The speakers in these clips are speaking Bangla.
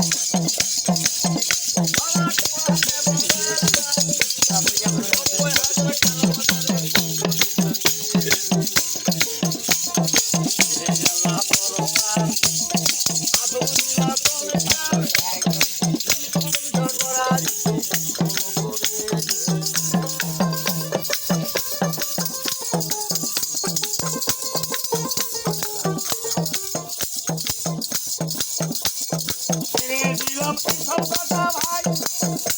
Thank you. ভাই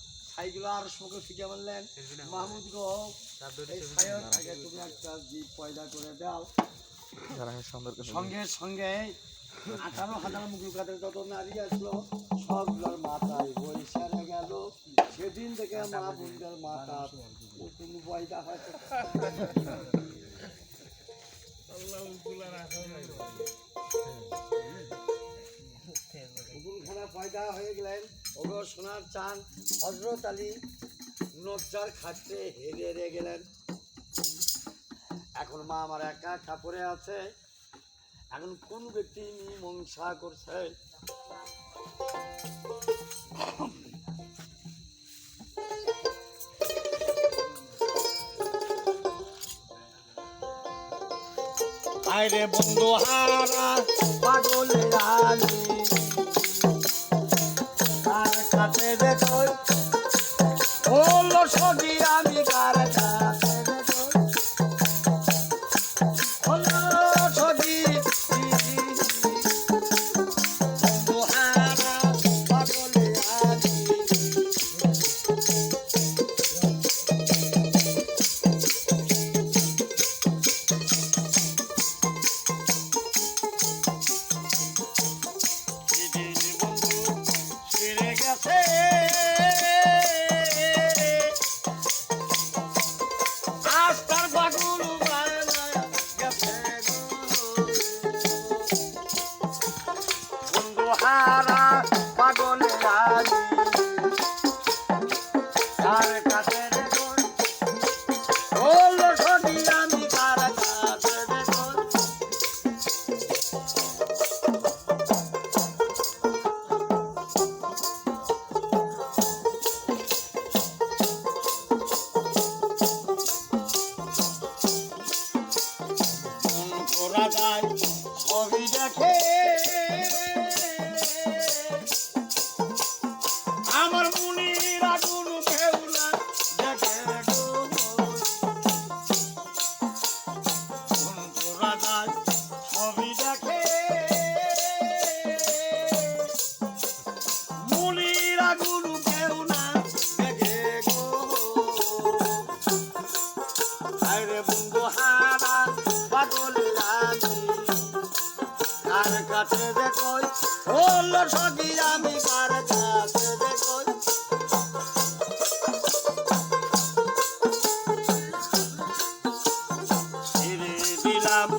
ছাইগুলো আর সঙ্গে ফিকে মারলেন মাহমুদ গো তুমি একটা জীব পয়দা করে দাও। সঙ্গে সঙ্গে আঠারো হাজার মুখলুকাদের যত নারী আসলো সবগুলোর মাথায় বৈশাখে গেল। সেদিন থেকে মা বোনদের মাথা কোনো পয়দা হয়তো উকুলখানা পয়দা হয়ে গেলেন, ওগো সোনার চান। হজরত আলী নজ্জার খাটতে হেরে হেরে গেলেন। এখন মা আমার একা কাপড়ে আছে। এখন কোন ব্যক্তি মীমাংসা করছে? আরে বন্ধু হারা, পাগলে আলি করা ছবি দেখে কার কাছে দেখো বলল সখী আমি কার কাছে দেখো ছেড়ে দিলাম।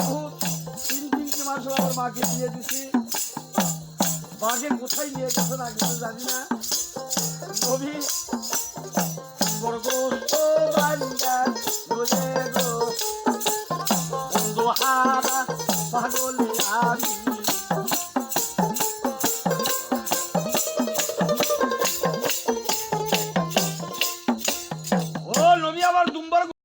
মাগুর তিন তিনটি মাছ আমার মাকে দিয়ে দিছি? মাকে কোথায় নিয়ে গেছে না কিছু জানি না। কবি বরগোস্ত বান্দা রোজে গো, বন্ধু হারা, পাগলে আমি।